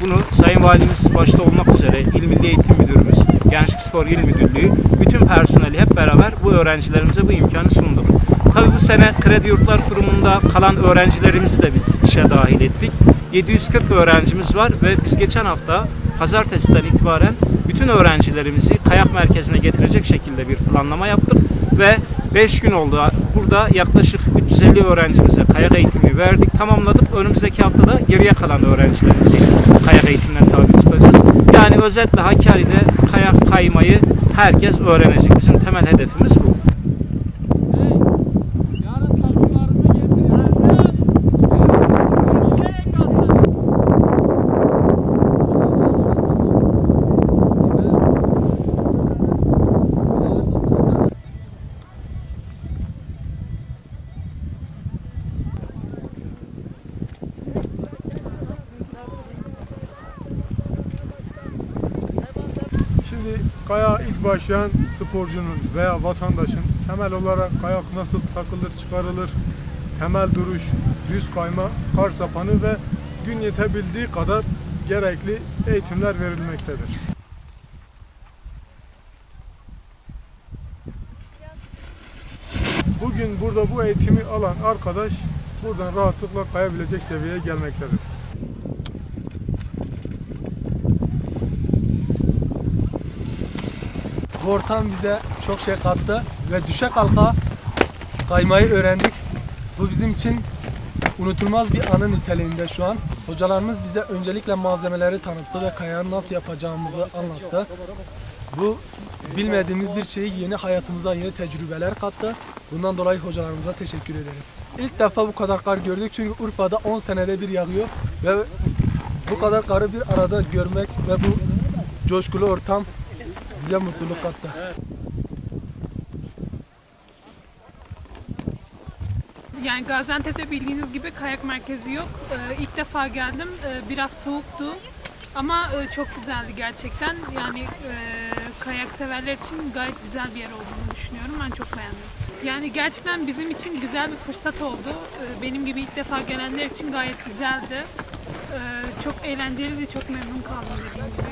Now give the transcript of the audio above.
Bunu Sayın Valimiz başta olmak üzere İl Milli Eğitim Müdürümüz, Gençlik Spor İl Müdürlüğü, bütün personeli hep beraber bu öğrencilerimize bu imkanı sunduk. Tabii bu sene Kredi Yurtlar Kurumu'nda kalan öğrencilerimizi de biz işe dahil ettik. 740 öğrencimiz var ve biz geçen hafta pazartesiden itibaren bütün öğrencilerimizi kayak merkezine getirecek şekilde bir planlama yaptık ve 5 gün oldu. Burada yaklaşık 350 öğrencimize kayak eğitimi verdik, tamamladık. Önümüzdeki haftada geriye kalan öğrencilerimizi kayak eğitimine tabi tutacağız. Yani özetle Hakkari'de kayak kaymayı herkes öğrenecek. Bizim temel hedefimiz Şimdi kaya ilk başlayan sporcunun veya vatandaşın temel olarak kayak nasıl takılır, çıkarılır, temel duruş, düz kayma, kar sapanı ve gün yetebildiği kadar gerekli eğitimler verilmektedir. Bugün burada bu eğitimi alan arkadaş buradan rahatlıkla kayabilecek seviyeye gelmektedir. Ortam bize çok şey kattı ve düşe kalka kaymayı öğrendik. Bu bizim için unutulmaz bir anı niteliğinde şu an. Hocalarımız bize öncelikle malzemeleri tanıttı ve kayanı nasıl yapacağımızı anlattı. Bu bilmediğimiz bir şeyi yeni hayatımıza yeni tecrübeler kattı. Bundan dolayı hocalarımıza teşekkür ederiz. İlk defa bu kadar kar gördük çünkü Urfa'da 10 senede bir yağıyor ve bu kadar karı bir arada görmek ve bu coşkulu ortam bize mutluluk kattı. Yani Gaziantep'te bildiğiniz gibi kayak merkezi yok. Ee, ilk defa geldim. Ee, biraz soğuktu. Ama e, çok güzeldi gerçekten. Yani e, kayak severler için gayet güzel bir yer olduğunu düşünüyorum. Ben çok beğendim. Yani gerçekten bizim için güzel bir fırsat oldu. Ee, benim gibi ilk defa gelenler için gayet güzeldi. Ee, çok eğlenceliydi, çok memnun kaldım dediğim gibi.